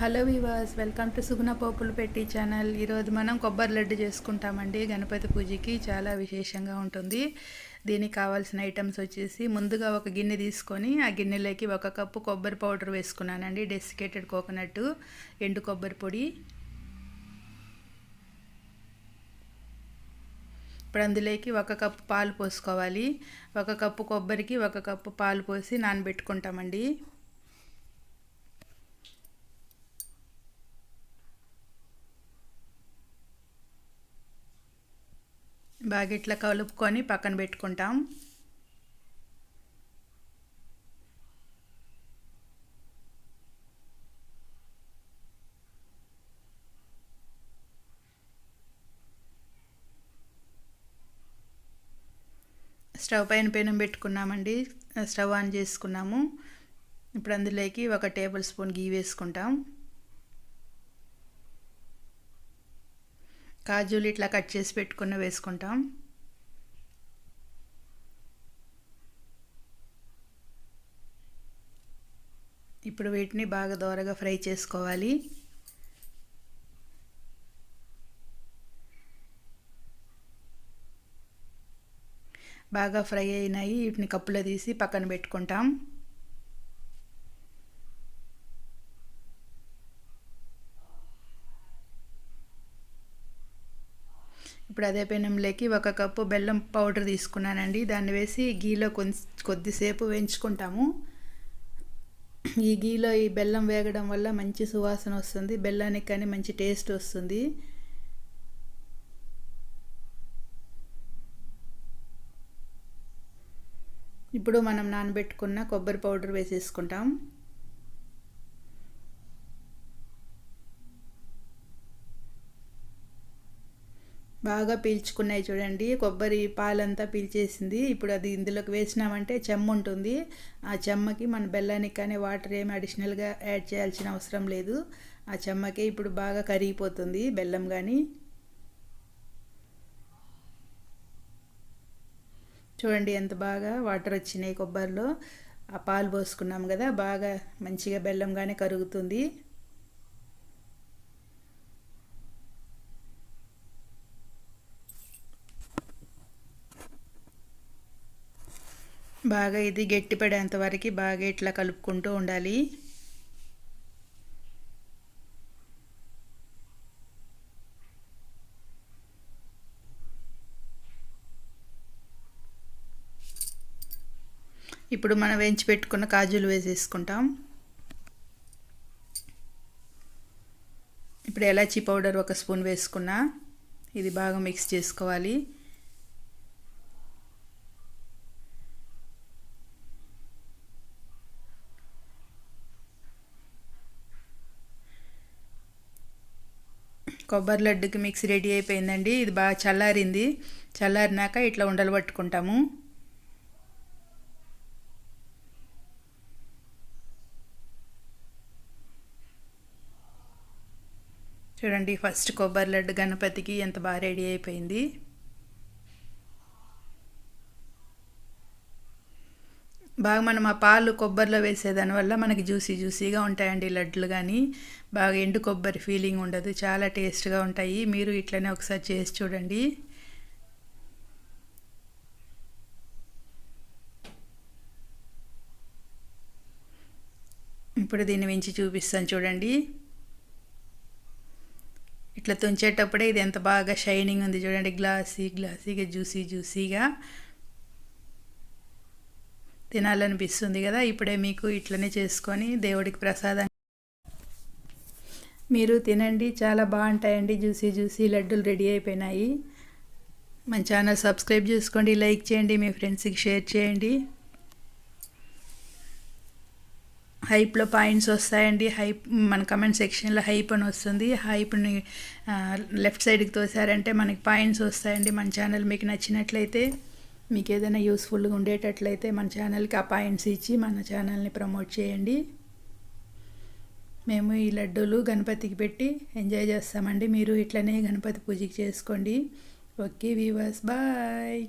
Hello viewers welcome to Suguna పోపులు పెట్టి channel. ఈరోజు మనం కొబ్బరి లడ్డు చేసుకుంటామండి. గణపతి పూజకి చాలా విశేషంగా ఉంటుంది. దీనికి కావాల్సిన ఐటమ్స్ వచ్చేసి ముందుగా ఒక గిన్నె తీసుకొని ఆ గిన్నెలోకి ఒక కప్పు కొబ్బరి పౌడర్ వేసుకున్నానండి. డెసికేటెడ్ కోకోనట్ ఎండు కొబ్బరి పొడి. ఇప్పుడు అందులోకి ఒక కప్పు పాలు పోసుకోవాలి. ఒక కప్పు కొబ్బరికి ఒక కప్పు పాలు పోసి నానబెట్టుకుంటామండి. బాగా ఇట్లా కలుపుకొని పక్కన పెట్టుకుంటాం. స్టవ్ పైన పెనం పెట్టుకున్నామండి. స్టవ్ ఆన్ చేసుకున్నాము. ఇప్పుడు అందులోకి ఒక టేబుల్ స్పూన్ గీ వేసుకుంటాం. కాజులు ఇట్లా కట్ చేసి పెట్టుకుని వేసుకుంటాం. ఇప్పుడు వీటిని బాగా దోరగా ఫ్రై చేసుకోవాలి. బాగా ఫ్రై అయినాయి వీటిని కప్పులో తీసి పక్కన పెట్టుకుంటాం. ఇప్పుడు అదే పెనంలోకి ఒక కప్పు బెల్లం పౌడర్ తీసుకున్నానండి. దాన్ని వేసి గీలో కొద్దిసేపు వేయించుకుంటాము. ఈ గీలో ఈ బెల్లం వేగడం వల్ల మంచి సువాసన వస్తుంది. బెల్లానికి కానీ మంచి టేస్ట్ వస్తుంది. ఇప్పుడు మనం నానబెట్టుకున్న కొబ్బరి పౌడర్ వేసేసుకుంటాం. బాగా పీల్చుకున్నాయి చూడండి. కొబ్బరి పాలంతా పీల్చేసింది. ఇప్పుడు అది ఇందులోకి వేసినామంటే చెమ్మ ఉంటుంది. ఆ చెమ్మకి మన బెల్లానికి కానీ వాటర్ ఏమి అడిషనల్గా యాడ్ చేయాల్సిన అవసరం లేదు. ఆ చెమ్మకి ఇప్పుడు బాగా కరిగిపోతుంది బెల్లం కానీ చూడండి ఎంత బాగా వాటర్ వచ్చినాయి కొబ్బరిలో. ఆ పాలు పోసుకున్నాం కదా బాగా మంచిగా బెల్లం కానీ కరుగుతుంది. బాగా ఇది గట్టిపడేంత వరకు బాగా ఇట్లా కలుపుకుంటూ ఉండాలి. ఇప్పుడు మనం వేయించి పెట్టుకున్న కాజులు వేసేసుకుంటాం. ఇప్పుడు ఎలాచీ పౌడర్ ఒక స్పూన్ వేసుకున్నా ఇది బాగా మిక్స్ చేసుకోవాలి. కొబ్బరి లడ్డుకి మిక్స్ రెడీ అయిపోయిందండి. ఇది బాగా చల్లారింది. చల్లారినాక ఇట్లా ఉండలు పట్టుకుంటాము. చూడండి ఫస్ట్ కొబ్బరి లడ్డు గణపతికి ఎంత బాగా రెడీ అయిపోయింది. బాగా మనం ఆ పాలు కొబ్బరిలో వేసేదానివల్ల మనకి జ్యూసీ జ్యూసీగా ఉంటాయండి లడ్లు కానీ బాగా ఎండు కొబ్బరి ఫీలింగ్ ఉండదు చాలా టేస్ట్గా ఉంటాయి. మీరు ఇట్లనే ఒకసారి చేసి చూడండి. ఇప్పుడు దీన్ని మించి చూపిస్తాను చూడండి. ఇట్లా తుంచేటప్పుడే ఇది ఎంత బాగా షైనింగ్ ఉంది చూడండి. గ్లాసీ గ్లాసీగా జ్యూసీ జ్యూసీగా. తినాలనిపిస్తుంది కదా ఇప్పుడే మీకు ఇట్లనే చేసుకొని దేవుడికి ప్రసాదం. మీరు తినండి చాలా బాగుంటాయండి జ్యూసీ జ్యూసీ లడ్డూలు రెడీ అయిపోయినాయి. మన ఛానల్ సబ్స్క్రైబ్ చేసుకోండి లైక్ చేయండి మీ ఫ్రెండ్స్కి షేర్ చేయండి. హైప్లో పాయింట్స్ వస్తాయండి హైప్ మన కమెంట్ సెక్షన్లో హైప్ అని వస్తుంది. హైప్ని లెఫ్ట్ సైడ్కి తోసారంటే మనకి పాయింట్స్ వస్తాయండి మన ఛానల్ మీకు నచ్చినట్లయితే. మీకు ఏదైనా యూస్ఫుల్గా ఉండేటట్లయితే మన ఛానల్కి అపాయింట్స్ ఇచ్చి మన ఛానల్ని ప్రమోట్ చేయండి. మేము ఈ లడ్డూలు గణపతికి పెట్టి ఎంజాయ్ చేస్తామండి. మీరు ఇట్లనే గణపతి పూజకి చేసుకోండి. Okay weavers bye